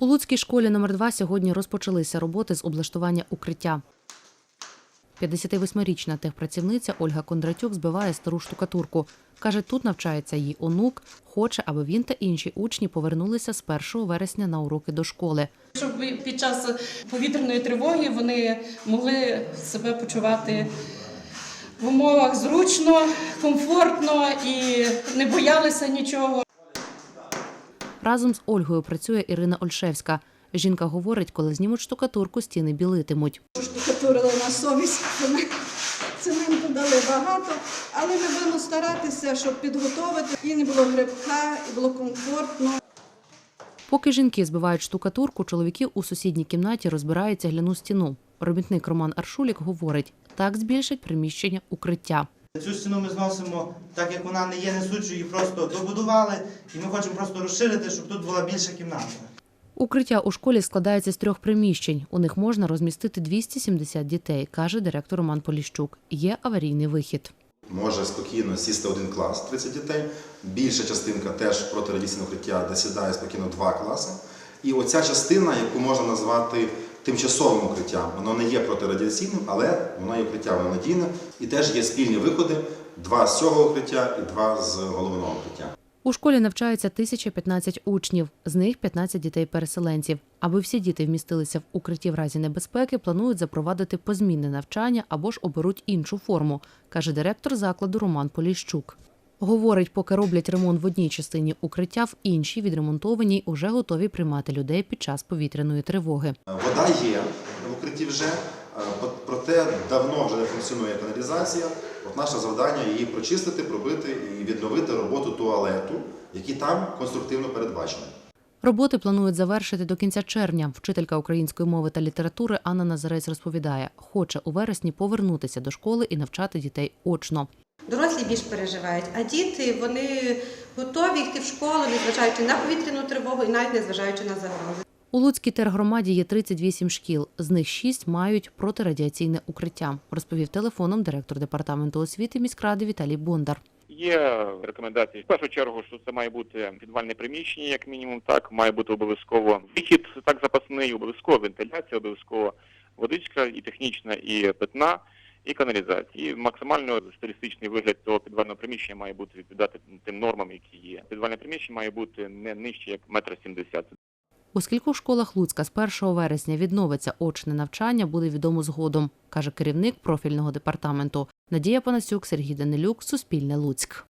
У Луцькій школі номер 2 сьогодні розпочалися роботи з облаштування укриття. 58-річна техпрацівниця Ольга Кондратюк збиває стару штукатурку. Каже, тут навчається її онук, хоче, аби він та інші учні повернулися з 1 вересня на уроки до школи. Щоб під час повітряної тривоги вони могли себе почувати в умовах зручно, комфортно і не боялися нічого. Разом з Ольгою працює Ірина Ольшевська. Жінка говорить, коли знімуть штукатурку, стіни білитимуть. штукатурили на совість, цемен- цементу дали багато, але ми будемо старатися, щоб підготовити і не було грибка, і було комфортно. Поки жінки збивають штукатурку, чоловіки у сусідній кімнаті розбирають цегляну стіну. Робітник Роман Аршулік говорить, так збільшать приміщення укриття. Цю стіну ми зносимо, так як вона не є несучою, її просто добудували, і ми хочемо просто розширити, щоб тут була більша кімната. Укриття у школі складається з трьох приміщень. У них можна розмістити 270 дітей, каже директор Роман Поліщук. Є аварійний вихід. може спокійно сісти один клас 30 дітей. Більша частинка теж протирадіаційне укриття, де сідає спокійно два класи. І оця частина, яку можна назвати тимчасовим укриттям, воно не є протирадіаційним, але воно є укриття, воно надійне. І теж є спільні виходи: два з цього укриття і два з головного укриття. У школі навчається 1015 учнів, з них 15 дітей-переселенців. Аби всі діти вмістилися в укритті в разі небезпеки, планують запровадити позмінне навчання або ж оберуть іншу форму, каже директор закладу Роман Поліщук. Говорить, поки роблять ремонт в одній частині укриття, в іншій відремонтованій уже готові приймати людей під час повітряної тривоги. Вода є в укритті вже, е, проте давно вже не функціонує каналізація. От наше завдання її прочистити, пробити і відновити роботу туалету, який там конструктивно передбачений. Роботи планують завершити до кінця червня. Вчителька української мови та літератури Анна Назарець розповідає, хоче у вересні повернутися до школи і навчати дітей очно. Дорослі більш переживають, а діти вони готові йти в школу, незважаючи на повітряну тривогу і навіть незважаючи на загрози. У Луцькій тергромаді є 38 шкіл, з них 6 мають протирадіаційне укриття, розповів телефоном директор департаменту освіти міськради Віталій Бондар. Є рекомендації в першу чергу, що це має бути підвальне приміщення, як мінімум, так має бути обов'язково вихід, так запасний, обов'язково вентиляція, обов'язково водичка і технічна, і питна, і каналізації. Максимально стилістичний вигляд цього підвального приміщення має бути відповідати тим нормам, які є. Підвальне приміщення має бути не нижче як метр сімдесят. У скількох школах Луцька з 1 вересня відновиться очне навчання, буде відомо згодом, каже керівник профільного департаменту. Надія Панасюк, Сергій Данилюк, Суспільне Луцьк.